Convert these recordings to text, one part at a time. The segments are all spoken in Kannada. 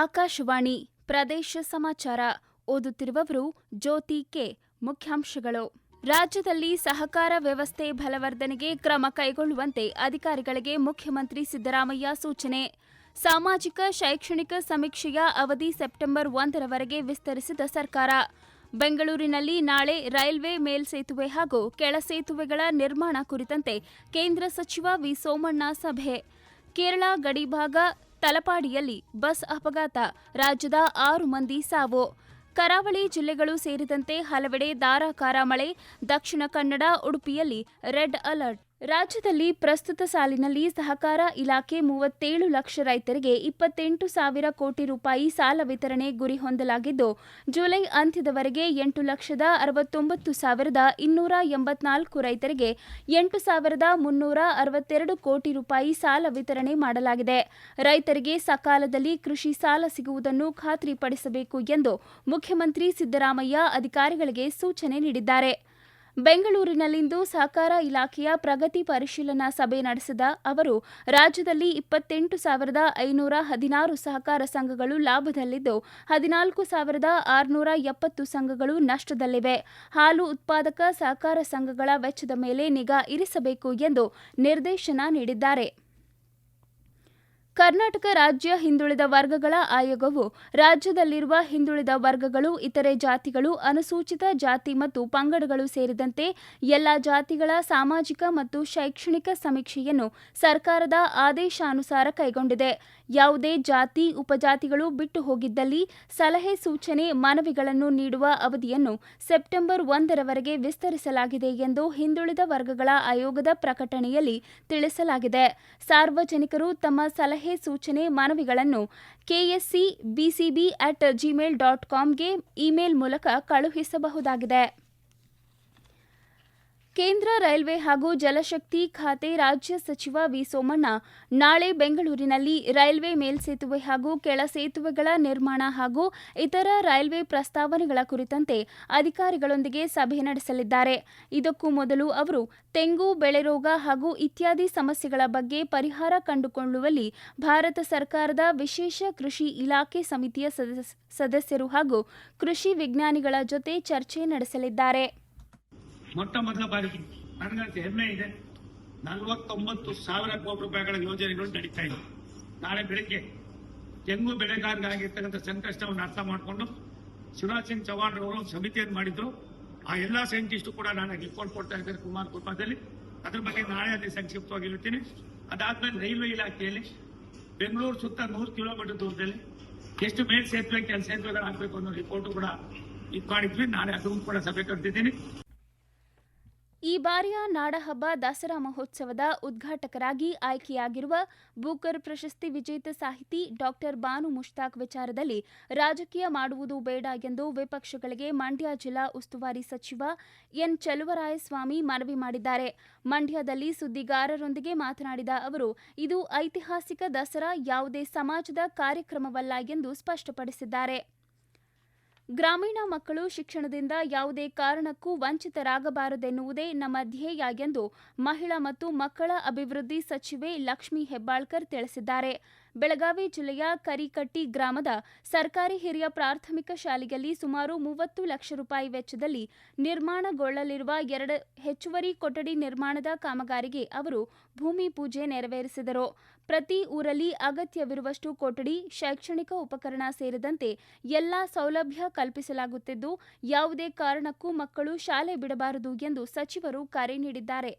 ಆಕಾಶವಾಣಿ ಪ್ರದೇಶ ಸಮಾಚಾರ ಓದುತ್ತಿರುವವರು ಜ್ಯೋತಿ ಕೆ. ಮುಖ್ಯಾಂಶಗಳು. ರಾಜ್ಯದಲ್ಲಿ ಸಹಕಾರ ವ್ಯವಸ್ಥೆ ಬಲವರ್ಧನೆಗೆ ಕ್ರಮ ಕೈಗೊಳ್ಳುವಂತೆ ಅಧಿಕಾರಿಗಳಿಗೆ ಮುಖ್ಯಮಂತ್ರಿ ಸಿದ್ದರಾಮಯ್ಯ ಸೂಚನೆ. ಸಾಮಾಜಿಕ, ಶೈಕ್ಷಣಿಕ ಸಮೀಕ್ಷೆಯ ಅವಧಿ ಸೆಪ್ಟೆಂಬರ್ ಒಂದರವರೆಗೆ ವಿಸ್ತರಿಸಿದ ಸರ್ಕಾರ. ಬೆಂಗಳೂರಿನಲ್ಲಿ ನಾಳೆ ರೈಲ್ವೆ ಮೇಲ್ಸೇತುವೆ ಹಾಗೂ ಕೆಳಸೇತುವೆಗಳ ನಿರ್ಮಾಣ ಕುರಿತಂತೆ ಕೇಂದ್ರ ಸಚಿವ ವಿ ಸೋಮಣ್ಣ ಸಭೆ. ಕೇರಳ ಗಡಿಭಾಗ ತಲಪಾಡಿಯಲ್ಲಿ ಬಸ್ ಅಪಘಾತ. ರಾಜ್ಯದ ಆರು ಮಂದಿ ಸಾವು. ಕರಾವಳಿ ಜಿಲ್ಲೆಗಳು ಸೇರಿದಂತೆ ಹಲವೆಡೆ ಧಾರಾಕಾರ ಮಳೆ. ದಕ್ಷಿಣ ಕನ್ನಡ, ಉಡುಪಿಯಲ್ಲಿ ರೆಡ್ ಅಲರ್ಟ್. ರಾಜ್ಯದಲ್ಲಿ ಪ್ರಸ್ತುತ ಸಾಲಿನಲ್ಲಿ ಸಹಕಾರ ಇಲಾಖೆ ಮೂವತ್ತೇಳು ಲಕ್ಷ ರೈತರಿಗೆ ಇಪ್ಪತ್ತೆಂಟು ಸಾವಿರ ಕೋಟಿ ರೂಪಾಯಿ ಸಾಲ ವಿತರಣೆ ಗುರಿ ಹೊಂದಲಾಗಿದ್ದು, ಜುಲೈ ಅಂತ್ಯದವರೆಗೆ ಎಂಟು ಲಕ್ಷದ ಅರವತ್ತೊಂಬತ್ತು ಸಾವಿರದ ಇನ್ನೂರ ಎಂಬತ್ನಾಲ್ಕು ರೈತರಿಗೆ ಎಂಟು ಸಾವಿರದ ಮುನ್ನೂರ ಅರವತ್ತೆರಡು ಕೋಟಿ ರೂಪಾಯಿ ಸಾಲ ವಿತರಣೆ ಮಾಡಲಾಗಿದೆ. ರೈತರಿಗೆ ಸಕಾಲದಲ್ಲಿ ಕೃಷಿ ಸಾಲ ಸಿಗುವುದನ್ನು ಖಾತ್ರಿಪಡಿಸಬೇಕು ಎಂದು ಮುಖ್ಯಮಂತ್ರಿ ಸಿದ್ದರಾಮಯ್ಯ ಅಧಿಕಾರಿಗಳಿಗೆ ಸೂಚನೆ ನೀಡಿದ್ದಾರೆ. ಬೆಂಗಳೂರಿನಲ್ಲಿಂದು ಸಹಕಾರ ಇಲಾಖೆಯ ಪ್ರಗತಿ ಪರಿಶೀಲನಾ ಸಭೆ ನಡೆಸಿದ ಅವರು, ರಾಜ್ಯದಲ್ಲಿ ಇಪ್ಪತ್ತೆಂಟು ಸಾವಿರದ ಐನೂರ ಹದಿನಾರು ಸಹಕಾರ ಸಂಘಗಳು ಲಾಭದಲ್ಲಿದ್ದು, ಹದಿನಾಲ್ಕು ಸಾವಿರದ ಆರುನೂರ ಎಪ್ಪತ್ತು ಸಂಘಗಳು ನಷ್ಟದಲ್ಲಿವೆ. ಹಾಲು ಉತ್ಪಾದಕ ಸಹಕಾರ ಸಂಘಗಳ ವೆಚ್ಚದ ಮೇಲೆ ನಿಗಾ ಇರಿಸಬೇಕು ಎಂದು ನಿರ್ದೇಶನ ನೀಡಿದ್ದಾರೆ. ಕರ್ನಾಟಕ ರಾಜ್ಯ ಹಿಂದುಳಿದ ವರ್ಗಗಳ ಆಯೋಗವು ರಾಜ್ಯದಲ್ಲಿರುವ ಹಿಂದುಳಿದ ವರ್ಗಗಳು, ಇತರೆ ಜಾತಿಗಳು, ಅನುಸೂಚಿತ ಜಾತಿ ಮತ್ತು ಪಂಗಡಗಳು ಸೇರಿದಂತೆ ಎಲ್ಲ ಜಾತಿಗಳ ಸಾಮಾಜಿಕ ಮತ್ತು ಶೈಕ್ಷಣಿಕ ಸಮೀಕ್ಷೆಯನ್ನು ಸರ್ಕಾರದ ಆದೇಶಾನುಸಾರ ಕೈಗೊಂಡಿದೆ. ಯಾವುದೇ ಜಾತಿ, ಉಪಜಾತಿಗಳು ಬಿಟ್ಟು ಹೋಗಿದ್ದಲ್ಲಿ ಸಲಹೆ, ಸೂಚನೆ, ಮನವಿಗಳನ್ನು ನೀಡುವ ಅವಧಿಯನ್ನು ಸೆಪ್ಟೆಂಬರ್ ಒಂದರವರೆಗೆ ವಿಸ್ತರಿಸಲಾಗಿದೆ ಎಂದು ಹಿಂದುಳಿದ ವರ್ಗಗಳ ಆಯೋಗದ ಪ್ರಕಟಣೆಯಲ್ಲಿ ತಿಳಿಸಲಾಗಿದೆ. ಸಾರ್ವಜನಿಕರು ತಮ್ಮ ಸಲಹೆ, ಸೂಚನೆ, ಮನವಿಗಳನ್ನು KSC, BCB at Gmail dot ಕಾಮ್ಗೆ email ಮೂಲಕ ಕಳುಹಿಸಬಹುದಾಗಿದೆ. ಕೇಂದ್ರ ರೈಲ್ವೆ ಹಾಗೂ ಜಲಶಕ್ತಿ ಖಾತೆ ರಾಜ್ಯ ಸಚಿವ ವಿ ಸೋಮಣ್ಣ ನಾಳೆ ಬೆಂಗಳೂರಿನಲ್ಲಿ ರೈಲ್ವೆ ಮೇಲ್ಸೇತುವೆ ಹಾಗೂ ಕೆಳ ಸೇತುವೆಗಳ ನಿರ್ಮಾಣ ಹಾಗೂ ಇತರ ರೈಲ್ವೆ ಪ್ರಸ್ತಾವನೆಗಳ ಕುರಿತಂತೆ ಅಧಿಕಾರಿಗಳೊಂದಿಗೆ ಸಭೆ ನಡೆಸಲಿದ್ದಾರೆ. ಇದಕ್ಕೂ ಮೊದಲು ಅವರು ತೆಂಗು, ಬೆಳೆರೋಗ ಹಾಗೂ ಇತ್ಯಾದಿ ಸಮಸ್ಯೆಗಳ ಬಗ್ಗೆ ಪರಿಹಾರ ಕಂಡುಕೊಳ್ಳುವಲ್ಲಿ ಭಾರತ ಸರ್ಕಾರದ ವಿಶೇಷ ಕೃಷಿ ಇಲಾಖೆ ಸಮಿತಿಯ ಸದಸ್ಯರು ಹಾಗೂ ಕೃಷಿ ವಿಜ್ಞಾನಿಗಳ ಜೊತೆ ಚರ್ಚೆ ನಡೆಸಲಿದ್ದಾರೆ. ಮೊಟ್ಟ ಮೊದಲ ಬಾರಿಗೆ ನನಗಂತ ಹೆಮ್ಮೆ ಇದೆ. ನಲವತ್ತೊಂಬತ್ತು ಸಾವಿರ ಕೋಟಿ ರೂಪಾಯಿಗಳ ಯೋಜನೆಗಳು ನಡೀತಾ ಇದೆ. ನಾಳೆ ಬೆಳಿಗ್ಗೆ ತೆಂಗು ಬೆಳೆಗಾರರಾಗಿರ್ತಕ್ಕಂಥ ಸಂಕಷ್ಟವನ್ನು ಅರ್ಥ ಮಾಡಿಕೊಂಡು ಶಿವರಾಜ್ ಸಿಂಗ್ ಚೌಹಾಣ್ ಅವರು ಸಮಿತಿಯನ್ನು ಮಾಡಿದ್ರು. ಆ ಎಲ್ಲ ಸೈಂಟಿಸ್ಟು ಕೂಡ ನಾನು ರಿಪೋರ್ಟ್ ಕೊಡ್ತಾ ಇದ್ದೇನೆ ಕುಮಾರ್ ಕುಟುಂಬದಲ್ಲಿ ಅದ್ರ ಬಗ್ಗೆ ನಾಳೆ ಅಲ್ಲಿ ಸಂಕ್ಷಿಪ್ತವಾಗಿ ಹೇಳ್ತೀನಿ. ಅದಾದ್ಮೇಲೆ ರೈಲ್ವೆ ಇಲಾಖೆಯಲ್ಲಿ ಬೆಂಗಳೂರು ಸುತ್ತ ನೂರು ಕಿಲೋಮೀಟರ್ ದೂರದಲ್ಲಿ ಎಷ್ಟು ಮೇಲ್ ಸೇತುವೆ ಕೆಲಸ ಸೇತುವೆಗಳು ಅನ್ನೋ ರಿಪೋರ್ಟ್ ಕೂಡ ಇದು ಮಾಡಿದ್ವಿ. ನಾಳೆ ಅದನ್ನು ಕೂಡ ಸಭೆ ಕರೆದಿದ್ದೀನಿ. ಈ ಬಾರಿಯ ನಾಡಹಬ್ಬ ದಸರಾ ಮಹೋತ್ಸವದ ಉದ್ಘಾಟಕರಾಗಿ ಆಯ್ಕೆಯಾಗಿರುವ ಬೂಕರ್ ಪ್ರಶಸ್ತಿ ವಿಜೇತ ಸಾಹಿತಿ ಡಾಕ್ಟರ್ ಬಾನು ಮುಷ್ತಾಕ್ ವಿಚಾರದಲ್ಲಿ ರಾಜಕೀಯ ಮಾಡುವುದು ಬೇಡ ಎಂದು ವಿಪಕ್ಷಗಳಿಗೆ ಮಂಡ್ಯ ಜಿಲ್ಲಾ ಉಸ್ತುವಾರಿ ಸಚಿವ ಎನ್ ಚಲುವರಾಯಸ್ವಾಮಿ ಮನವಿ ಮಾಡಿದ್ದಾರೆ. ಮಂಡ್ಯದಲ್ಲಿ ಸುದ್ದಿಗಾರರೊಂದಿಗೆ ಮಾತನಾಡಿದ ಅವರು, ಇದು ಐತಿಹಾಸಿಕ ದಸರಾ, ಯಾವುದೇ ಸಮಾಜದ ಕಾರ್ಯಕ್ರಮವಲ್ಲ ಎಂದು ಸ್ಪಷ್ಟಪಡಿಸಿದ್ದಾರೆ. ಗ್ರಾಮೀಣ ಮಕ್ಕಳು ಶಿಕ್ಷಣದಿಂದ ಯಾವುದೇ ಕಾರಣಕ್ಕೂ ವಂಚಿತರಾಗಬಾರದೆನ್ನುವುದೇ ನಮ್ಮ ಧ್ಯೇಯ ಎಂದು ಮಹಿಳಾ ಮತ್ತು ಮಕ್ಕಳ ಅಭಿವೃದ್ಧಿ ಸಚಿವೆ ಲಕ್ಷ್ಮೀ ಹೆಬ್ಬಾಳ್ಕರ್ ತಿಳಿಸಿದ್ದಾರೆ. ಬೆಳಗಾವಿ ಜಿಲ್ಲೆಯ ಕರಿಕಟ್ಟಿ ಗ್ರಾಮದ ಸರ್ಕಾರಿ ಹಿರಿಯ ಪ್ರಾಥಮಿಕ ಶಾಲೆಯಲ್ಲಿ ಸುಮಾರು ಮೂವತ್ತು ಲಕ್ಷ ರೂಪಾಯಿ ವೆಚ್ಚದಲ್ಲಿ ನಿರ್ಮಾಣಗೊಳ್ಳಲಿರುವ ಎರಡು ಹೆಚ್ಚುವರಿ ಕೊಠಡಿ ನಿರ್ಮಾಣದ ಕಾಮಗಾರಿಗೆ ಅವರು ಭೂಮಿ ಪೂಜೆ ನೆರವೇರಿಸಿದರು. ಪ್ರತಿ ಊರಲ್ಲಿ ಅಗತ್ಯವಿರುವಷ್ಟು ಕೊಠಡಿ, ಶೈಕ್ಷಣಿಕ ಉಪಕರಣ ಸೇರಿದಂತೆ ಎಲ್ಲಾ ಸೌಲಭ್ಯ ಕಲ್ಪಿಸಲಾಗುತ್ತಿದ್ದು, ಯಾವುದೇ ಕಾರಣಕ್ಕೂ ಮಕ್ಕಳು ಶಾಲೆ ಬಿಡಬಾರದು ಎಂದು ಸಚಿವರು ಕರೆ ನೀಡಿದ್ದಾರೆ.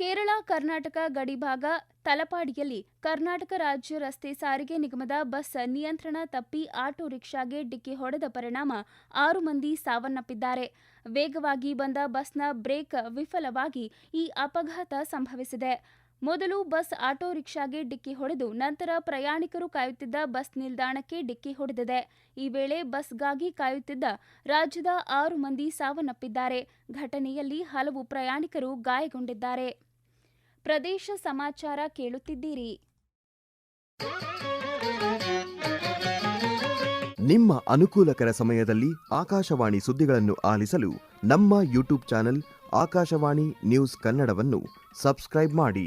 ಕೇರಳ, ಕರ್ನಾಟಕ ಗಡಿಭಾಗ ತಲಪಾಡಿಯಲ್ಲಿ ಕರ್ನಾಟಕ ರಾಜ್ಯ ರಸ್ತೆ ಸಾರಿಗೆ ನಿಗಮದ ಬಸ್ ನಿಯಂತ್ರಣ ತಪ್ಪಿ ಆಟೋ ರಿಕ್ಷಾಗೆ ಡಿಕ್ಕಿ ಹೊಡೆದ ಪರಿಣಾಮ ಆರು ಮಂದಿ ಸಾವನ್ನಪ್ಪಿದ್ದಾರೆ. ವೇಗವಾಗಿ ಬಂದ ಬಸ್ನ ಬ್ರೇಕ್ ವಿಫಲವಾಗಿ ಈ ಅಪಘಾತ ಸಂಭವಿಸಿದೆ. ಮೊದಲು ಬಸ್ ಆಟೋ ರಿಕ್ಷಾಗೆ ಡಿಕ್ಕಿ ಹೊಡೆದು ನಂತರ ಪ್ರಯಾಣಿಕರು ಕಾಯುತ್ತಿದ್ದ ಬಸ್ ನಿಲ್ದಾಣಕ್ಕೆ ಡಿಕ್ಕಿ ಹೊಡೆದಿದೆ. ಈ ವೇಳೆ ಬಸ್ಗಾಗಿ ಕಾಯುತ್ತಿದ್ದ ರಾಜ್ಯದ ಆರು ಮಂದಿ ಸಾವನ್ನಪ್ಪಿದ್ದಾರೆ. ಘಟನೆಯಲ್ಲಿ ಹಲವು ಪ್ರಯಾಣಿಕರು ಗಾಯಗೊಂಡಿದ್ದಾರೆ. ಪ್ರದೇಶ ಸಮಾಚಾರ ಕೇಳುತ್ತಿದ್ದೀರಿ. ನಿಮ್ಮ ಅನುಕೂಲಕರ ಸಮಯದಲ್ಲಿ ಆಕಾಶವಾಣಿ ಸುದ್ದಿಗಳನ್ನು ಆಲಿಸಲು ನಮ್ಮ ಯೂಟ್ಯೂಬ್ ಚಾನೆಲ್ ಆಕಾಶವಾಣಿ ನ್ಯೂಸ್ ಕನ್ನಡವನ್ನು ಸಬ್ಸ್ಕ್ರೈಬ್ ಮಾಡಿ.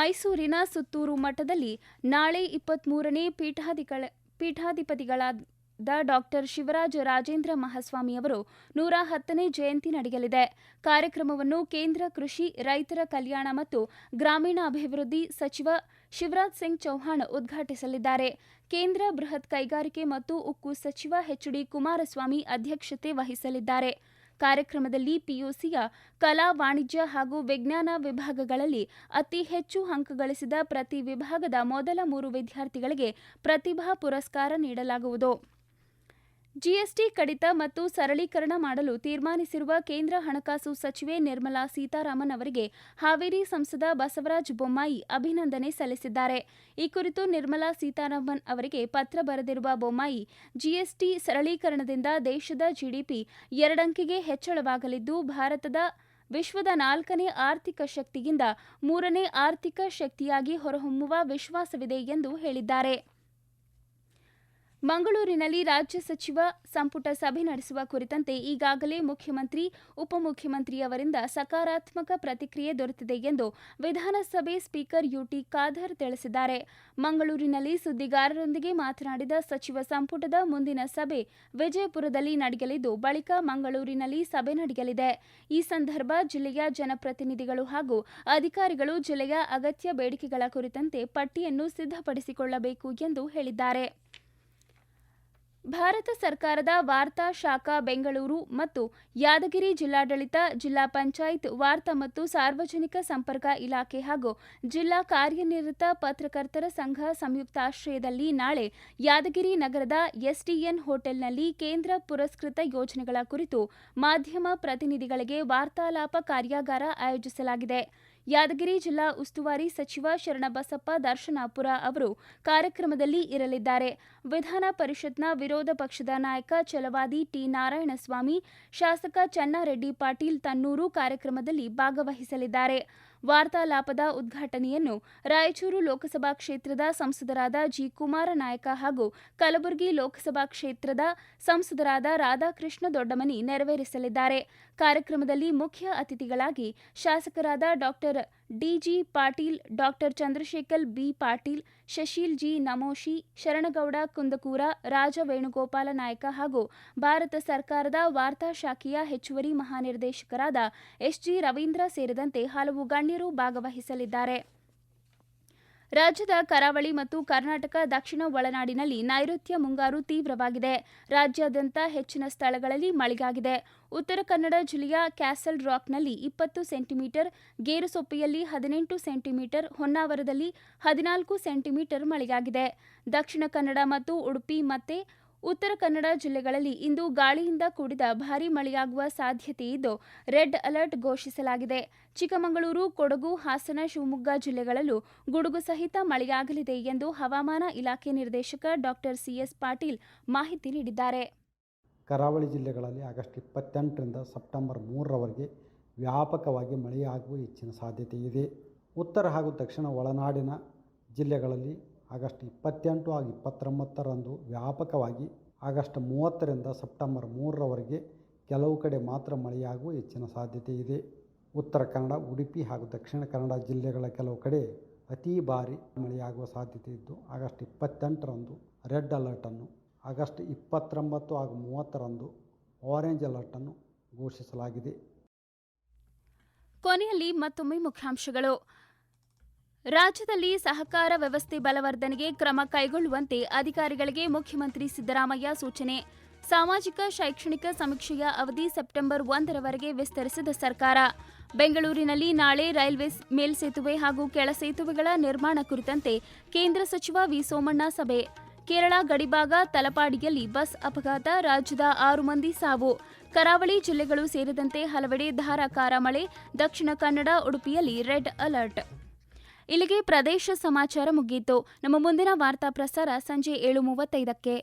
ಮೈಸೂರಿನ ಸುತ್ತೂರು ಮಠದಲ್ಲಿ ನಾಳೆ ಇಪ್ಪತ್ಮೂರನೇ ಪೀಠಾಧಿಗಳ ಪೀಠಾಧಿಪತಿಗಳಾದ ಡಾಕ್ಟರ್ ಶಿವರಾಜ ರಾಜೇಂದ್ರ ಮಹಾಸ್ವಾಮಿ ಅವರು ನೂರ ಹತ್ತನೇ ಜಯಂತಿ ನಡೆಯಲಿದೆ. ಕಾರ್ಯಕ್ರಮವನ್ನು ಕೇಂದ್ರ ಕೃಷಿ, ರೈತರ ಕಲ್ಯಾಣ ಮತ್ತು ಗ್ರಾಮೀಣಾಭಿವೃದ್ಧಿ ಸಚಿವ ಶಿವರಾಜ್ ಸಿಂಗ್ ಚೌಹಾಣ್ ಉದ್ಘಾಟಿಸಲಿದ್ದಾರೆ. ಕೇಂದ್ರ ಬೃಹತ್ ಕೈಗಾರಿಕೆ ಮತ್ತು ಉಕ್ಕು ಸಚಿವ ಎಚ್ಡಿ ಕುಮಾರಸ್ವಾಮಿ ಅಧ್ಯಕ್ಷತೆ ವಹಿಸಲಿದ್ದಾರೆ. ಕಾರ್ಯಕ್ರಮದಲ್ಲಿ ಪಿಯುಸಿಯ ಕಲಾ, ವಾಣಿಜ್ಯ ಹಾಗೂ ವಿಜ್ಞಾನ ವಿಭಾಗಗಳಲ್ಲಿ ಅತಿ ಹೆಚ್ಚು ಅಂಕ ಗಳಿಸಿದ ಪ್ರತಿ ವಿಭಾಗದ ಮೊದಲ ಮೂರು ವಿದ್ಯಾರ್ಥಿಗಳಿಗೆ ಪ್ರತಿಭಾ ಪುರಸ್ಕಾರ ನೀಡಲಾಗುವುದು. ಜಿಎಸ್ಟಿ ಕಡಿತ ಮತ್ತು ಸರಳೀಕರಣ ಮಾಡಲು ತೀರ್ಮಾನಿಸಿರುವ ಕೇಂದ್ರ ಹಣಕಾಸು ಸಚಿವೆ ನಿರ್ಮಲಾ ಸೀತಾರಾಮನ್ ಅವರಿಗೆ ಹಾವೇರಿ ಸಂಸದ ಬಸವರಾಜ ಬೊಮ್ಮಾಯಿ ಅಭಿನಂದನೆ ಸಲ್ಲಿಸಿದ್ದಾರೆ. ಈ ಕುರಿತು ನಿರ್ಮಲಾ ಸೀತಾರಾಮನ್ ಅವರಿಗೆ ಪತ್ರ ಬರೆದಿರುವ ಬೊಮ್ಮಾಯಿ, ಜಿಎಸ್ಟಿ ಸರಳೀಕರಣದಿಂದ ದೇಶದ ಜಿಡಿಪಿ ಎರಡಂಕಿಗೆ ಹೆಚ್ಚಳವಾಗಲಿದ್ದು, ಭಾರತದ ವಿಶ್ವದ ನಾಲ್ಕನೇ ಆರ್ಥಿಕ ಶಕ್ತಿಯಿಂದ ಮೂರನೇ ಆರ್ಥಿಕ ಶಕ್ತಿಯಾಗಿ ಹೊರಹೊಮ್ಮುವ ವಿಶ್ವಾಸವಿದೆ ಎಂದು ಹೇಳಿದ್ದಾರೆ. ಮಂಗಳೂರಿನಲ್ಲಿ ರಾಜ್ಯ ಸಚಿವ ಸಂಪುಟ ಸಭೆ ನಡೆಸುವ ಕುರಿತಂತೆ ಈಗಾಗಲೇ ಮುಖ್ಯಮಂತ್ರಿ ಉಪಮುಖ್ಯಮಂತ್ರಿಯವರಿಂದ ಸಕಾರಾತ್ಮಕ ಪ್ರತಿಕ್ರಿಯೆ ದೊರೆತಿದೆ ಎಂದು ವಿಧಾನಸಭೆ ಸ್ಪೀಕರ್ ಯುಟಿ ಖಾದರ್ ತಿಳಿಸಿದ್ದಾರೆ. ಮಂಗಳೂರಿನಲ್ಲಿ ಸುದ್ದಿಗಾರರೊಂದಿಗೆ ಮಾತನಾಡಿದ ಸಚಿವ ಸಂಪುಟದ ಮುಂದಿನ ಸಭೆ ವಿಜಯಪುರದಲ್ಲಿ ನಡೆಯಲಿದ್ದು, ಬಳಿಕ ಮಂಗಳೂರಿನಲ್ಲಿ ಸಭೆ ನಡೆಯಲಿದೆ. ಈ ಸಂದರ್ಭ ಜಿಲ್ಲೆಯ ಜನಪ್ರತಿನಿಧಿಗಳು ಹಾಗೂ ಅಧಿಕಾರಿಗಳು ಜಿಲ್ಲೆಯ ಅಗತ್ಯ ಬೇಡಿಕೆಗಳ ಕುರಿತಂತೆ ಪಟ್ಟಿಯನ್ನು ಸಿದ್ಧಪಡಿಸಿಕೊಳ್ಳಬೇಕು ಎಂದು ಹೇಳಿದ್ದಾರೆ. ಭಾರತ ಸರ್ಕಾರದ ವಾರ್ತಾ ಶಾಖಾ ಬೆಂಗಳೂರು ಮತ್ತು ಯಾದಗಿರಿ ಜಿಲ್ಲಾಡಳಿತ, ಜಿಲ್ಲಾ ಪಂಚಾಯತ್ ವಾರ್ತಾ ಮತ್ತು ಸಾರ್ವಜನಿಕ ಸಂಪರ್ಕ ಇಲಾಖೆ ಹಾಗೂ ಜಿಲ್ಲಾ ಕಾರ್ಯನಿರತ ಪತ್ರಕರ್ತರ ಸಂಘ ಸಂಯುಕ್ತಾಶ್ರಯದಲ್ಲಿ ನಾಳೆ ಯಾದಗಿರಿ ನಗರದ ಎಸ್ಡಿಎನ್ ಹೋಟೆಲ್ನಲ್ಲಿ ಕೇಂದ್ರ ಪುರಸ್ಕೃತ ಯೋಜನೆಗಳ ಕುರಿತು ಮಾಧ್ಯಮ ಪ್ರತಿನಿಧಿಗಳಿಗೆ ವಾರ್ತಾಲಾಪ ಕಾರ್ಯಾಗಾರ ಆಯೋಜಿಸಲಾಗಿದೆ. ಯಾದಗಿರಿ ಜಿಲ್ಲಾ ಉಸ್ತುವಾರಿ ಸಚಿವ ಶರಣಬಸಪ್ಪ ದರ್ಶನಾಪುರ ಅವರು ಕಾರ್ಯಕ್ರಮದಲ್ಲಿ ಇರಲಿದ್ದಾರೆ. ವಿಧಾನ ಪರಿಷತ್ನ ವಿರೋಧ ಪಕ್ಷದ ನಾಯಕ ಛಲವಾದಿ ಟಿ ನಾರಾಯಣಸ್ವಾಮಿ, ಶಾಸಕ ಚನ್ನಾರೆಡ್ಡಿ ಪಾಟೀಲ್ ತನ್ನೂರು ಕಾರ್ಯಕ್ರಮದಲ್ಲಿ ಭಾಗವಹಿಸಲಿದ್ದಾರೆ. ವಾರ್ತಾಲಾಪದ ಉದ್ಘಾಟನೆಯನ್ನು ರಾಯಚೂರು ಲೋಕಸಭಾ ಕ್ಷೇತ್ರದ ಸಂಸದರಾದ ಜಿ ಕುಮಾರ ನಾಯಕ ಹಾಗೂ ಕಲಬುರಗಿ ಲೋಕಸಭಾ ಕ್ಷೇತ್ರದ ಸಂಸದರಾದ ರಾಧಾಕೃಷ್ಣ ದೊಡ್ಡಮನಿ ನೆರವೇರಿಸಲಿದ್ದಾರೆ. ಕಾರ್ಯಕ್ರಮದಲ್ಲಿ ಮುಖ್ಯ ಅತಿಥಿಗಳಾಗಿ ಶಾಸಕರಾದ doctor D G Patil, doctor Chandrashekhar, B Patil, Shashil G Namoshi, Sharanagouda, Kundakur, Raja Venugopala Nayaka ಹಾಗೂ ಭಾರತ ಸರ್ಕಾರದ ವಾರ್ತಾ ಶಾಖೆಯ ಹೆಚ್ಚುವರಿ ಮಹಾನಿರ್ದೇಶಕರಾದ ಎಸ್ಜಿ ರವೀಂದ್ರ ಸೇರಿದಂತೆ ಹಲವು ಗಣ್ಯರು ಭಾಗವಹಿಸಲಿದ್ದಾರೆ. ರಾಜ್ಯದ ಕರಾವಳಿ ಮತ್ತು ಕರ್ನಾಟಕ, ದಕ್ಷಿಣ ಒಳನಾಡಿನಲ್ಲಿ ನೈಋತ್ಯ ಮುಂಗಾರು ತೀವ್ರವಾಗಿದೆ. ರಾಜ್ಯಾದ್ಯಂತ ಹೆಚ್ಚಿನ ಸ್ಥಳಗಳಲ್ಲಿ ಮಳೆಯಾಗಿದೆ. ಉತ್ತರ ಕನ್ನಡ ಜಿಲ್ಲೆಯ ಕ್ಯಾಸಲ್ ರಾಕ್ನಲ್ಲಿ ಇಪ್ಪತ್ತು ಸೆಂಟಿಮೀಟರ್, ಗೇರುಸೊಪ್ಪೆಯಲ್ಲಿ ಹದಿನೆಂಟು ಸೆಂಟಿಮೀಟರ್, ಹೊನ್ನಾವರದಲ್ಲಿ ಹದಿನಾಲ್ಕು ಸೆಂಟಿಮೀಟರ್ ಮಳೆಯಾಗಿದೆ. ದಕ್ಷಿಣ ಕನ್ನಡ ಮತ್ತು ಉಡುಪಿ ಮತ್ತೆ ಉತ್ತರ ಕನ್ನಡ ಜಿಲ್ಲೆಗಳಲ್ಲಿ ಇಂದು ಗಾಳಿಯಿಂದ ಕೂಡಿದ ಭಾರೀ ಮಳೆಯಾಗುವ ಸಾಧ್ಯತೆ ಇದ್ದು ರೆಡ್ ಅಲರ್ಟ್ ಘೋಷಿಸಲಾಗಿದೆ. ಚಿಕ್ಕಮಗಳೂರು, ಕೊಡಗು, ಹಾಸನ, ಶಿವಮೊಗ್ಗ ಜಿಲ್ಲೆಗಳಲ್ಲೂ ಗುಡುಗು ಸಹಿತ ಮಳೆಯಾಗಲಿದೆ ಎಂದು ಹವಾಮಾನ ಇಲಾಖೆ ನಿರ್ದೇಶಕ ಡಾಕ್ಟರ್ ಸಿಎಸ್ ಪಾಟೀಲ್ ಮಾಹಿತಿ ನೀಡಿದ್ದಾರೆ. ಕರಾವಳಿ ಜಿಲ್ಲೆಗಳಲ್ಲಿ ಆಗಸ್ಟ್ ಇಪ್ಪತ್ತೆಂಟರಿಂದ ಸೆಪ್ಟೆಂಬರ್ ಮೂರರವರೆಗೆ ವ್ಯಾಪಕವಾಗಿ ಮಳೆಯಾಗುವ ಹೆಚ್ಚಿನ ಸಾಧ್ಯತೆ ಇದೆ. ಉತ್ತರ ಹಾಗೂ ದಕ್ಷಿಣ ಒಳನಾಡಿನ ಜಿಲ್ಲೆಗಳಲ್ಲಿ ಆಗಸ್ಟ್ ಇಪ್ಪತ್ತೆಂಟು ಹಾಗೂ ಇಪ್ಪತ್ತೊಂಬತ್ತರಂದು ವ್ಯಾಪಕವಾಗಿ ಆಗಸ್ಟ್ ಮೂವತ್ತರಿಂದ ಸೆಪ್ಟೆಂಬರ್ ಮೂರರವರೆಗೆ ಕೆಲವು ಕಡೆ ಮಾತ್ರ ಮಳೆಯಾಗುವ ಹೆಚ್ಚಿನ ಸಾಧ್ಯತೆ ಇದೆ. ಉತ್ತರ ಕನ್ನಡ, ಉಡುಪಿ ಹಾಗೂ ದಕ್ಷಿಣ ಕನ್ನಡ ಜಿಲ್ಲೆಗಳ ಕೆಲವು ಕಡೆ ಅತಿ ಭಾರಿ ಮಳೆಯಾಗುವ ಸಾಧ್ಯತೆ ಇದ್ದು, ಆಗಸ್ಟ್ ಇಪ್ಪತ್ತೆಂಟರಂದು ರೆಡ್ ಅಲರ್ಟನ್ನು ಆಗಸ್ಟ್ ಇಪ್ಪತ್ತೊಂಬತ್ತು ಹಾಗೂ ಮೂವತ್ತರಂದು ಆರೆಂಜ್ ಅಲರ್ಟನ್ನು ಘೋಷಿಸಲಾಗಿದೆ. ಕೊನೆಯಲ್ಲಿ ಮತ್ತೊಮ್ಮೆ ಮುಖ್ಯಾಂಶಗಳು. ರಾಜ್ಯದಲ್ಲಿ ಸಹಕಾರ ವ್ಯವಸ್ಥೆ ಬಲವರ್ಧನೆಗೆ ಕ್ರಮ ಕೈಗೊಳ್ಳುವಂತೆ ಅಧಿಕಾರಿಗಳಿಗೆ ಮುಖ್ಯಮಂತ್ರಿ ಸಿದ್ದರಾಮಯ್ಯ ಸೂಚನೆ. ಸಾಮಾಜಿಕ ಶೈಕ್ಷಣಿಕ ಸಮೀಕ್ಷೆಯ ಅವಧಿ ಸೆಪ್ಟೆಂಬರ್ ಒಂದರವರೆಗೆ ವಿಸ್ತರಿಸಿದ ಸರ್ಕಾರ. ಬೆಂಗಳೂರಿನಲ್ಲಿ ನಾಳೆ ರೈಲ್ವೆ ಮೇಲ್ಸೇತುವೆ ಹಾಗೂ ಕೆಳ ಸೇತುವೆಗಳ ನಿರ್ಮಾಣ ಕುರಿತಂತೆ ಕೇಂದ್ರ ಸಚಿವ ವಿ ಸೋಮಣ್ಣ ಸಭೆ. ಕೇರಳ ಗಡಿಭಾಗ ತಲಪಾಡಿಯಲ್ಲಿ ಬಸ್ ಅಪಘಾತ, ರಾಜ್ಯದ ಆರು ಮಂದಿ ಸಾವು. ಕರಾವಳಿ ಜಿಲ್ಲೆಗಳು ಸೇರಿದಂತೆ ಹಲವೆಡೆ ಧಾರಾಕಾರ ಮಳೆ, ದಕ್ಷಿಣ ಕನ್ನಡ ಉಡುಪಿಯಲ್ಲಿ ರೆಡ್ ಅಲರ್ಟ್. ಇಲ್ಲಿಗೆ ಪ್ರದೇಶ ಸಮಾಚಾರ ಮುಗಿಯಿತು ನಮ್ಮ ಮುಂದಿನ ವಾರ್ತಾ ಪ್ರಸಾರ ಸಂಜೆ ಏಳು ಮೂವತ್ತೈದಕ್ಕೆ.